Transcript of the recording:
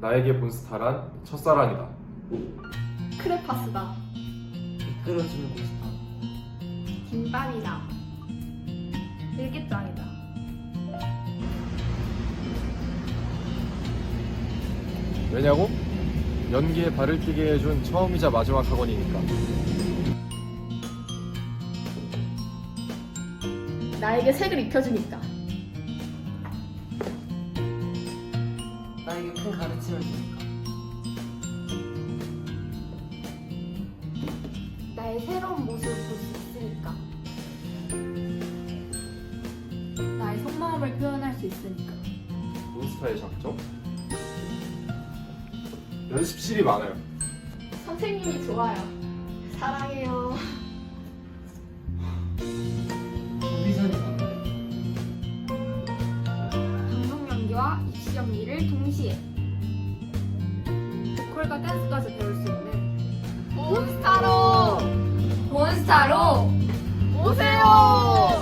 나에게 본 스타란 첫사랑이다. 크레파스다. 이끌어주는 곳이다. 김밥이다. 일기장이다. 왜냐고? 연기에 발을 뛰게 해준 처음이자 마지막 학원이니까. 나에게 색을 입혀주니까. 큰 가르침을 주니까. 나의 새로운 모습을 볼 수 있으니까. 나의 속마음을 표현할 수 있으니까. 몬스타의 장점? 연습실이 많아요. 선생님이 좋아요. 사랑해요. 많은데. 방송 연기와 입시 연기를 동시에. 보컬과 댄스까지 배울 수 있는 몬스타로! 몬스타로! 오세요!